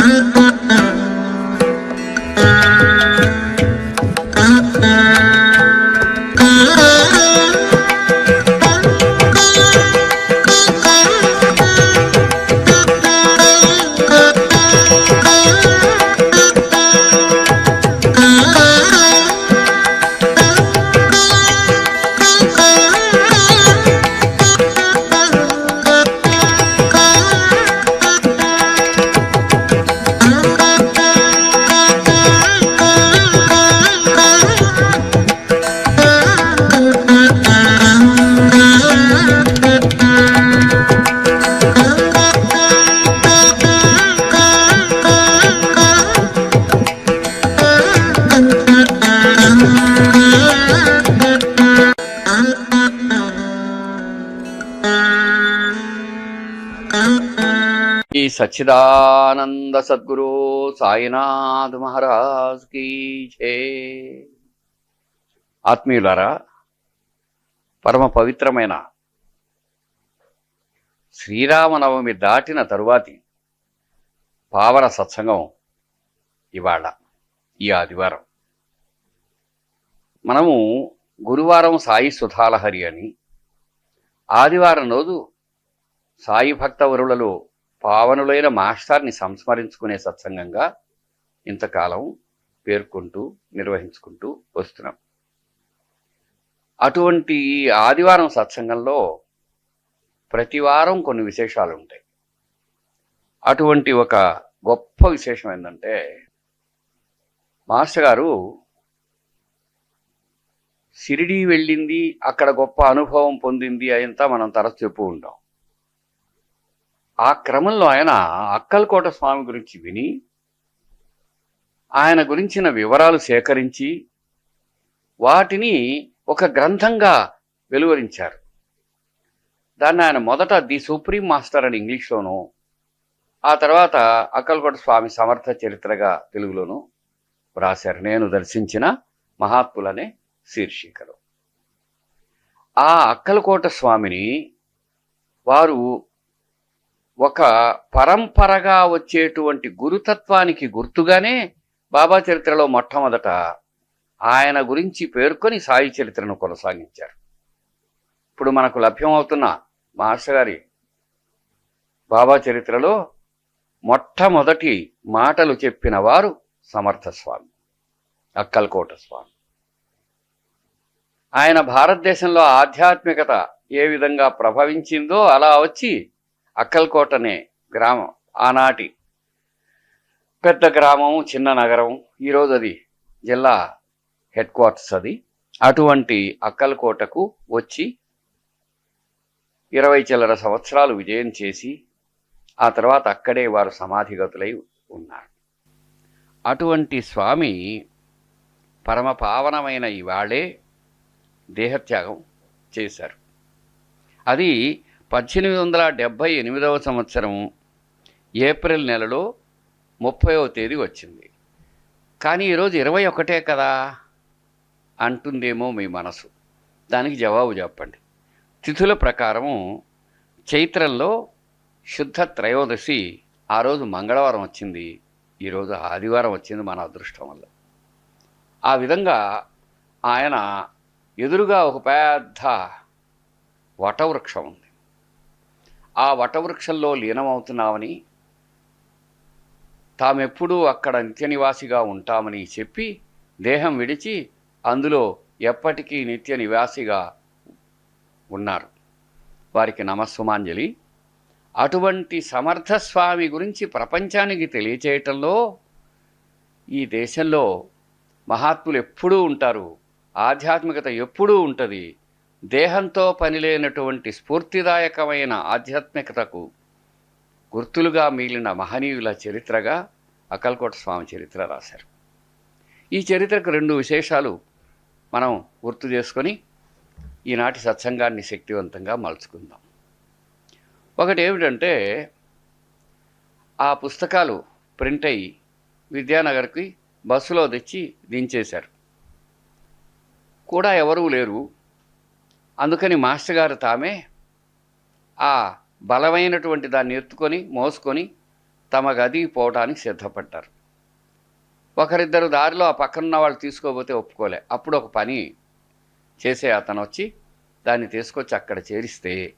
大。సచ్చిదానంద సద్గురు సాయినాథ్ మహారాజ్ కీ ఆత్మీయులారా పరమ పవిత్రమైన శ్రీరామనవమి దాటిన తరువాతి పావన సత్సంగం ఇవాళ ఈ ఆదివారం. మనము గురువారం సాయి సుధాలహరి అని ఆదివారం రోజు సాయి భక్తవరులలో పావనులైన మాస్టర్ని సంస్మరించుకునే సత్సంగంగా ఇంతకాలం పేర్కొంటూ నిర్వహించుకుంటూ వస్తున్నాం. అటువంటి ఆదివారం సత్సంగంలో ప్రతివారం కొన్ని విశేషాలు ఉంటాయి. అటువంటి ఒక గొప్ప విశేషం ఏంటంటే మాస్టర్ గారు షిరిడి వెళ్ళింది అక్కడ గొప్ప అనుభవం పొందింది అయంతా మనం తరచు చెప్పు ఉంటాం ఆ క్రమంలో ఆయన అక్కల్కోట స్వామి గురించి విని ఆయన గురించిన వివరాలు సేకరించి వాటిని ఒక గ్రంథంగా వెలువరించారు. దాన్ని ఆయన మొదట ది సుప్రీం మాస్టర్ అని ఇంగ్లీష్లోను ఆ తర్వాత అక్కల్కోట స్వామి సమర్థ చరిత్రగా తెలుగులోను వ్రాశారు. నేను దర్శించిన మహాత్ములనే శీర్షికలు. ఆ అక్కలకోట స్వామిని వారు ఒక పరంపరగా వచ్చేటువంటి గురుతత్వానికి గుర్తుగానే బాబా చరిత్రలో మొట్టమొదట ఆయన గురించి పేర్కొని సాయి చరిత్రను కొనసాగించారు. ఇప్పుడు మనకు లభ్యమవుతున్న మాస్టర్ గారి బాబా చరిత్రలో మొట్టమొదటి మాటలు చెప్పిన వారు సమర్థ స్వామి అక్కల్కోట స్వామి. ఆయన భారతదేశంలో ఆధ్యాత్మికత ఏ విధంగా ప్రభవించిందో అలా వచ్చి అక్కల్కోట అనే గ్రామం ఆనాటి పెద్ద గ్రామం చిన్న నగరం ఈరోజు అది జిల్లా హెడ్ క్వార్టర్స్ అది. అటువంటి అక్కల్కోటకు వచ్చి ఇరవై చిల్లర సంవత్సరాలు విజయం చేసి ఆ తర్వాత అక్కడే వారు సమాధిగతులై ఉన్నారు. అటువంటి స్వామి పరమ పావనమైన ఇవాళే దేహత్యాగం చేశారు. అది పద్దెనిమిది వందల డెబ్భై ఎనిమిదవ సంవత్సరం ఏప్రిల్ నెలలో ముప్పైవ తేదీ వచ్చింది. కానీ ఈరోజు ఇరవై ఒకటే కదా అంటుందేమో మీ మనసు. దానికి జవాబు చెప్పండి. తిథుల ప్రకారము చైత్రంలో శుద్ధ త్రయోదశి ఆ రోజు మంగళవారం వచ్చింది. ఈరోజు ఆదివారం వచ్చింది మన అదృష్టం వల్ల. ఆ విధంగా ఆయన ఎదురుగా ఒక పెద్ద వటవృక్షం ఉంది. ఆ వటవృక్షంలో లీనమవుతున్నామని తామెప్పుడూ అక్కడ నిత్య నివాసిగా ఉంటామని చెప్పి దేహం విడిచి అందులో ఎప్పటికీ నిత్య నివాసిగా ఉన్నారు. వారికి నమస్సుమాంజలి. అటువంటి సమర్థస్వామి గురించి ప్రపంచానికి తెలియచేయటంలో ఈ దేశంలో మహాత్ములు ఎప్పుడూ ఉంటారు ఆధ్యాత్మికత ఎప్పుడూ ఉంటుంది. దేహంతో పనిలేనటువంటి స్ఫూర్తిదాయకమైన ఆధ్యాత్మికతకు గుర్తులుగా మిగిలిన మహనీయుల చరిత్రగా అక్కల్కోట స్వామి చరిత్ర రాశారు. ఈ చరిత్రకు రెండు విశేషాలు మనం గుర్తు చేసుకొని ఈనాటి సత్సంగాన్ని శక్తివంతంగా మలుచుకుందాం. ఒకటి ఏమిటంటే ఆ పుస్తకాలు ప్రింట్ అయ్యి విద్యానగర్కి బస్సులో తెచ్చి దించేశారు. కూడా ఎవరూ లేరు. అందుకని మాస్టర్ గారు తామే ఆ బలమైనటువంటి దాన్ని ఎత్తుకొని మోసుకొని తమ గదికి పోవడానికి సిద్ధపడ్డారు. ఒకరిద్దరు దారిలో ఆ పక్కనున్న వాళ్ళు తీసుకోబోతే ఒప్పుకోలే. అప్పుడు ఒక పని చేసే అతను వచ్చి దాన్ని తీసుకొచ్చి అక్కడ చేరిస్తే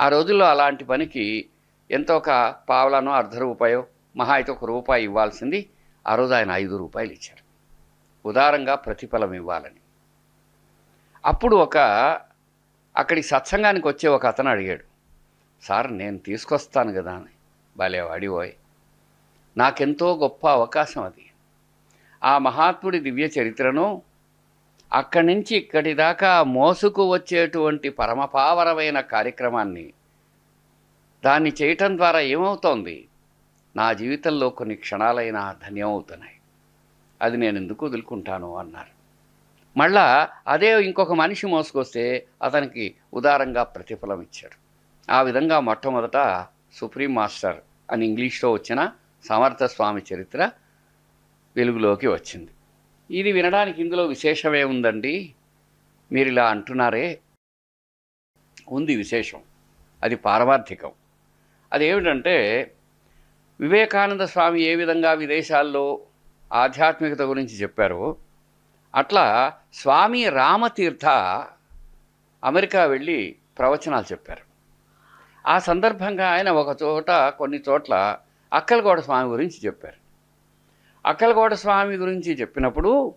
ఆ రోజుల్లో అలాంటి పనికి ఎంతో ఒక పావలనో అర్ధ రూపాయో మహా అయితే ఒక రూపాయి ఇవ్వాల్సింది ఆ రోజు ఆయన ఐదు రూపాయలు ఇచ్చారు. ఉదారంగా ప్రతిఫలం ఇవ్వాలని. అప్పుడు ఒక అక్కడికి సత్సంగానికి వచ్చే ఒక అతను అడిగాడు సార్ నేను తీసుకొస్తాను కదా అని. భలే అడిపోయి నాకెంతో గొప్ప అవకాశం అది. ఆ మహాత్ముడి దివ్య చరిత్రను అక్కడి నుంచి ఇక్కడి దాకా మోసుకు వచ్చేటువంటి పరమపావరమైన కార్యక్రమాన్ని దాన్ని చేయటం ద్వారా ఏమవుతోంది? నా జీవితంలో కొన్ని క్షణాలైనా ధన్యమవుతున్నాయి. అది నేను ఎందుకు వదులుకుంటాను? అన్నారు. మళ్ళా అదే ఇంకొక మనిషి మోసుకొస్తే అతనికి ఉదారంగా ప్రతిఫలం ఇచ్చాడు. ఆ విధంగా మొట్టమొదట సుప్రీం మాస్టర్ అని ఇంగ్లీష్లో వచ్చిన సమర్థ స్వామి చరిత్ర వెలుగులోకి వచ్చింది. ఇది వినడానికి ఇందులో విశేషమే ఉందండి. మీరు ఇలా అంటున్నారే. ఉంది విశేషం. అది పారమార్థికం. అదేమిటంటే వివేకానంద స్వామి ఏ విధంగా విదేశాల్లో ఆధ్యాత్మికత గురించి చెప్పారో అట్లా స్వామి రామతీర్థ అమెరికా వెళ్ళి ప్రవచనాలు చెప్పారు. ఆ సందర్భంగా ఆయన ఒక చోట కొన్ని చోట్ల అక్కలగోడ స్వామి గురించి చెప్పారు. అక్కలగోడ స్వామి గురించి చెప్పినప్పుడు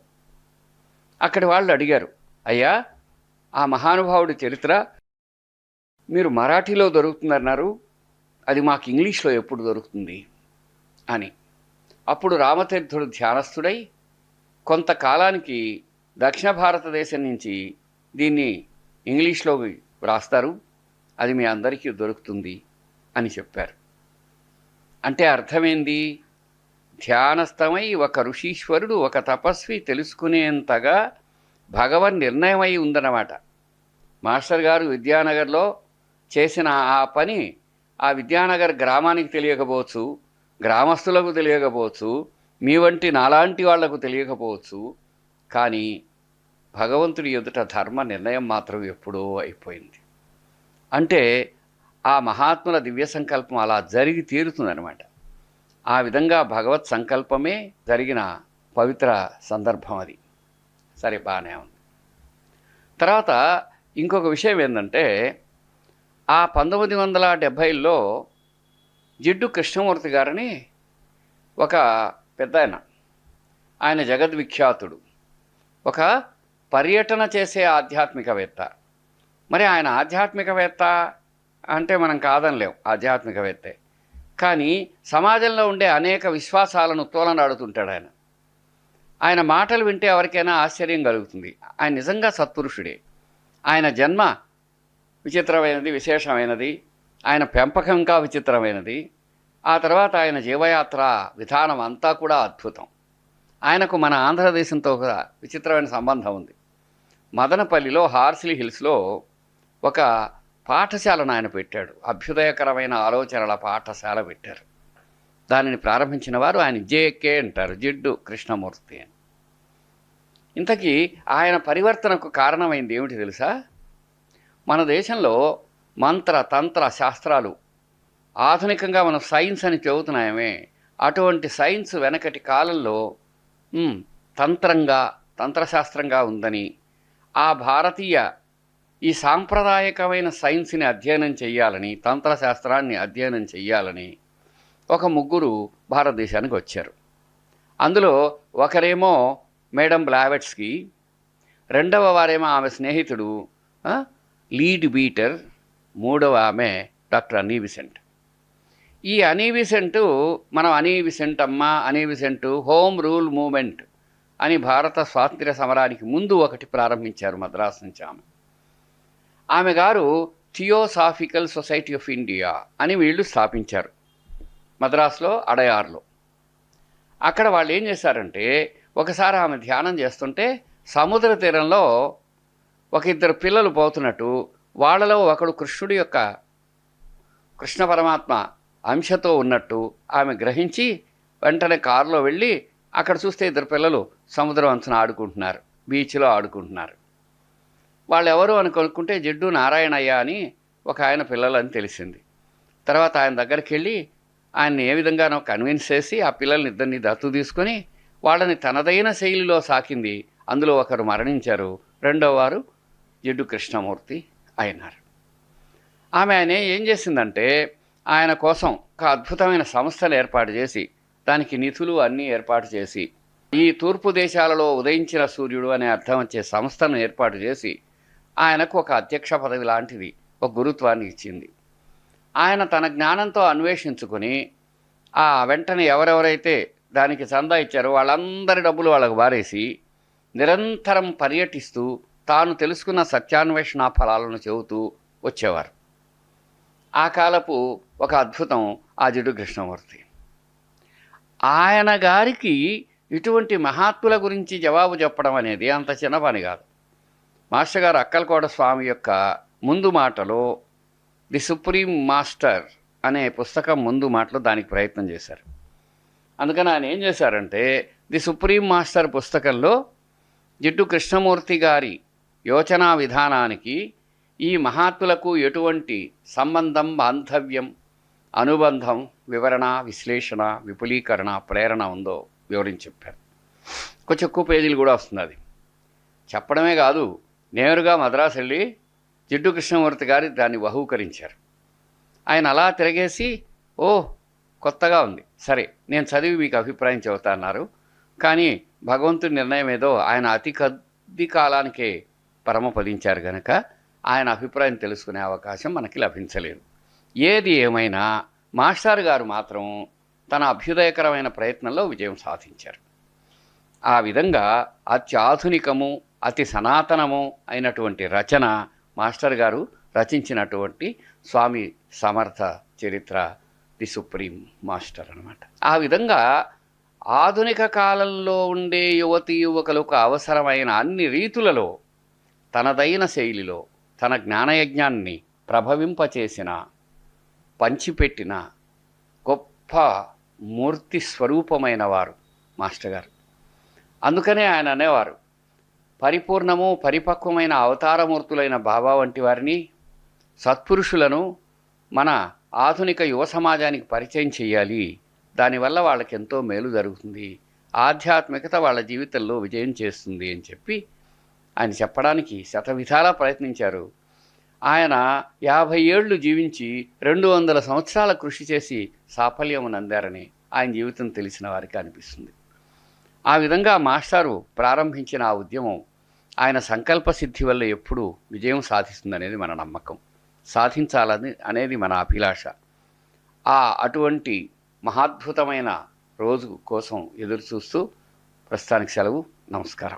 అక్కడి వాళ్ళు అడిగారు అయ్యా ఆ మహానుభావుడి చరిత్ర మీరు మరాఠీలో దొరుకుతుందన్నారు అది మాకు ఇంగ్లీష్లో ఎప్పుడు దొరుకుతుంది? అని. అప్పుడు రామతీర్థుడు ధ్యానస్థుడై కొంతకాలానికి దక్షిణ భారతదేశం నుంచి దీన్ని ఇంగ్లీష్లో వ్రాస్తారు. అది మీ అందరికీ దొరుకుతుంది అని చెప్పారు. అంటే అర్థమైంది? ధ్యానస్థమై ఒక ఋషీశ్వరుడు ఒక తపస్వి తెలుసుకునేంతగా భగవన్ నిర్ణయమై ఉందన్నమాట. మాస్టర్ గారు విద్యానగర్లో చేసిన ఆ పని ఆ విద్యానగర్ గ్రామానికి తెలియకపోవచ్చు గ్రామస్తులకు తెలియకపోవచ్చు మీ వంటి నాలాంటి వాళ్ళకు తెలియకపోవచ్చు కానీ భగవంతుడి ఎదుట ధర్మ నిర్ణయం మాత్రం ఎప్పుడో అయిపోయింది. అంటే ఆ మహాత్ముల దివ్య సంకల్పం అలా జరిగి తీరుతుందనమాట ఆ విధంగా భగవత్ సంకల్పమే జరిగిన పవిత్ర సందర్భం అది. సరే బాగానే ఉంది. తర్వాత ఇంకొక విషయం ఏంటంటే ఆ పంతొమ్మిది వందల డెబ్భైలో జిడ్డు కృష్ణమూర్తి గారిని ఒక పెద్ద ఆయన. ఆయన జగద్విఖ్యాతుడు ఒక పర్యటన చేసే ఆధ్యాత్మికవేత్త. మరి ఆయన ఆధ్యాత్మికవేత్త అంటే మనం కాదనలేం ఆధ్యాత్మికవేత్తే. కానీ సమాజంలో ఉండే అనేక విశ్వాసాలను తోలనాడుతుంటాడు ఆయన. ఆయన మాటలు వింటే ఎవరికైనా ఆశ్చర్యం కలుగుతుంది. ఆయన నిజంగా సత్పురుషుడే. ఆయన జన్మ విచిత్రమైనది విశేషమైనది. ఆయన పెంపకం ఇంకా విచిత్రమైనది. ఆ తర్వాత ఆయన జీవయాత్ర విధానం అంతా కూడా అద్భుతం. ఆయనకు మన ఆంధ్రదేశంతో ఒక విచిత్రమైన సంబంధం ఉంది. మదనపల్లిలో హార్సిలీ హిల్స్లో ఒక పాఠశాలను ఆయన పెట్టాడు. అభ్యుదయకరమైన ఆలోచనల పాఠశాల పెట్టారు. దానిని ప్రారంభించిన వారు ఆయన జేకే అంటారు జిడ్డు కృష్ణమూర్తి అని. ఇంతకీ ఆయన పరివర్తనకు కారణమైంది ఏమిటి తెలుసా? మన దేశంలో మంత్ర తంత్ర శాస్త్రాలు ఆధునికంగా మనం సైన్స్ అని చెబుతున్నాయమే అటువంటి సైన్స్ వెనకటి కాలంలో తంత్రంగా తంత్రశాస్త్రంగా ఉందని ఆ భారతీయ ఈ సాంప్రదాయకమైన సైన్స్ని అధ్యయనం చేయాలని తంత్రశాస్త్రాన్ని అధ్యయనం చేయాలని ఒక ముగ్గురు భారతదేశానికి వచ్చారు. అందులో ఒకరేమో మేడం బ్లావెట్స్కి రెండవ వారేమో ఆమె స్నేహితుడు లీడ్ బీటర్ మూడవ ఆమె డాక్టర్ అనీ విసెంట్. ఈ అనీవిసెంటు మనం అనీవిసెంట్ అమ్మ అనీవిసెంట్ హోమ్ రూల్ మూమెంట్ అని భారత స్వాతంత్ర్య సమరానికి ముందు ఒకటి ప్రారంభించారు మద్రాసు నుంచి ఆమె. ఆమె గారు థియోసాఫికల్ సొసైటీ ఆఫ్ ఇండియా అని వీళ్ళు స్థాపించారు మద్రాసులో అడయార్లో. అక్కడ వాళ్ళు ఏం చేశారంటే ఒకసారి ఆమె ధ్యానం చేస్తుంటే సముద్ర తీరంలో ఒక ఇద్దరు పిల్లలు పోతున్నట్టు వాళ్ళలో ఒకడు కృష్ణుడి యొక్క కృష్ణ పరమాత్మ అంశతో ఉన్నట్టు ఆమె గ్రహించి వెంటనే కారులో వెళ్ళి అక్కడ చూస్తే ఇద్దరు పిల్లలు సముద్రం అంచున ఆడుకుంటున్నారు బీచ్లో ఆడుకుంటున్నారు. వాళ్ళు ఎవరు అని కొనుక్కుంటే జిడ్డు నారాయణయ్య అని ఒక ఆయన పిల్లలు అని తెలిసింది. తర్వాత ఆయన దగ్గరికి వెళ్ళి ఆయన్ని ఏ విధంగానో కన్విన్స్ చేసి ఆ పిల్లల్ని ఇద్దరిని దత్తు తీసుకొని వాళ్ళని తనదైన శైలిలో సాకింది. అందులో ఒకరు మరణించారు రెండో వారు జిడ్డు కృష్ణమూర్తి అయినారు. ఆమె ఆయన ఏం చేసిందంటే ఆయన కోసం ఒక అద్భుతమైన సంస్థలు ఏర్పాటు చేసి దానికి నిధులు అన్నీ ఏర్పాటు చేసి ఈ తూర్పు దేశాలలో ఉదయించిన సూర్యుడు అనే అర్థం వచ్చే సంస్థను ఏర్పాటు చేసి ఆయనకు ఒక అధ్యక్ష పదవి లాంటిది ఒక గురుత్వాన్ని ఇచ్చింది. ఆయన తన జ్ఞానంతో అన్వేషించుకుని ఆ వెంటనే ఎవరెవరైతే దానికి చందా ఇచ్చారో వాళ్ళందరి డబ్బులు వాళ్ళకు బారేసి నిరంతరం పర్యటిస్తూ తాను తెలుసుకున్న సత్యాన్వేషణ ఫలాలను చెబుతూ వచ్చేవారు. ఆ కాలపు ఒక అద్భుతం ఆ జిడ్డు కృష్ణమూర్తి. ఆయన గారికి ఇటువంటి మహాత్ముల గురించి జవాబు చెప్పడం అనేది అంత చిన్న పని కాదు. మాస్టర్ గారు అక్కలకోట స్వామి యొక్క ముందు మాటలో ది సుప్రీం మాస్టర్ అనే పుస్తకం ముందు మాటలో దానికి ప్రయత్నం చేశారు. అందుకని ఆయన ఏం చేశారంటే ది సుప్రీం మాస్టర్ పుస్తకంలో జిడ్డు కృష్ణమూర్తి గారి యోచనా విధానానికి ఈ మహాత్ములకు ఎటువంటి సంబంధం బాంధవ్యం అనుబంధం వివరణ విశ్లేషణ విపులీకరణ ప్రేరణ ఉందో వివరించి చెప్పారు. కొంచెం ఎక్కువ పేజీలు కూడా వస్తుంది అది. చెప్పడమే కాదు నేరుగా మద్రాసు వెళ్ళి జిడ్డు కృష్ణమూర్తి గారి దాన్ని బహూకరించారు. ఆయన అలా తిరగేసి ఓ కొత్తగా ఉంది. సరే నేను చదివి మీకు అభిప్రాయం చెబుతా అన్నారు. కానీ భగవంతుడి నిర్ణయం ఏదో ఆయన అతి కొద్ది కాలానికే పరమపదించారు గనక ఆయన అభిప్రాయం తెలుసుకునే అవకాశం మనకి లభించలేదు. ఏది ఏమైనా మాస్టర్ గారు మాత్రం తన అభ్యుదయకరమైన ప్రయత్నంలో విజయం సాధించారు. ఆ విధంగా అత్యాధునికము అతి సనాతనము అయినటువంటి రచన మాస్టర్ గారు రచించినటువంటి స్వామి సమర్థ చరిత్ర ది సుప్రీం మాస్టర్ అనమాట ఆ విధంగా ఆధునిక కాలంలో ఉండే యువతి యువకులకు అవసరమైన అన్ని రీతులలో తనదైన శైలిలో తన జ్ఞానయజ్ఞాన్ని ప్రభవింపచేసిన పంచిపెట్టిన గొప్ప మూర్తి స్వరూపమైన వారు మాస్టర్ గారు అందుకనే ఆయన అనేవారు పరిపూర్ణము పరిపక్వమైన అవతారమూర్తులైన బాబా వంటి వారిని సత్పురుషులను మన ఆధునిక యువ సమాజానికి పరిచయం చేయాలి. దానివల్ల వాళ్ళకి ఎంతో మేలు జరుగుతుంది. ఆధ్యాత్మికత వాళ్ళ జీవితంలో విజయం చేస్తుంది అని చెప్పి ఆయన చెప్పడానికి శతవిధాలా ప్రయత్నించారు. ఆయన యాభై ఏళ్ళు జీవించి రెండు వందల సంవత్సరాల కృషి చేసి సాఫల్యం నందారని ఆయన జీవితం తెలిసిన వారికి అనిపిస్తుంది. ఆ విధంగా మాస్టారు ప్రారంభించిన ఆ ఉద్యమం ఆయన సంకల్ప సిద్ధి వల్ల ఎప్పుడూ విజయం సాధిస్తుందనేది మన నమ్మకం. సాధించాలని అనేది మన అభిలాష. ఆ అటువంటి మహాద్భుతమైన రోజు కోసం ఎదురు చూస్తూ ప్రస్తుతానికి సెలవు. నమస్కారం.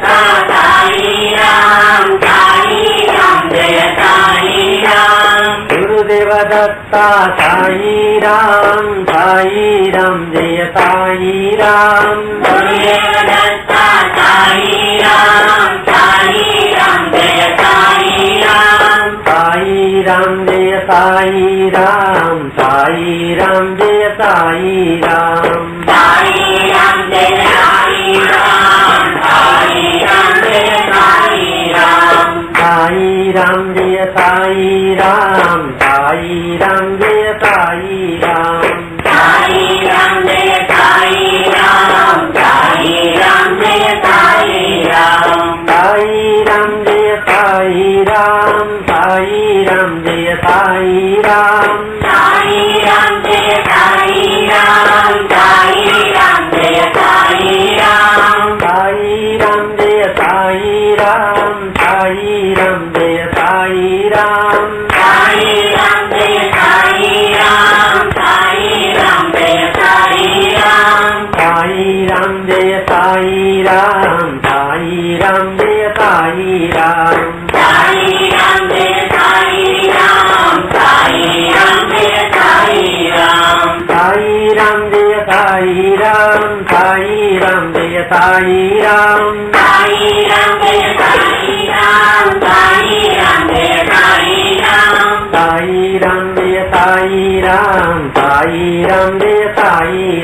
గురుదేవదత్తా సాయి రామ్ సాయి రామ్ జయ సాయి రామ్ గురుదేవదత్తా సాయి రామ్ సాయి రామ్ జయ సాయి రామ్ సాయి రామ్ జయ సాయి రామ్ సాయి రామ్ జయ సాయి రామ్ 階段 Hare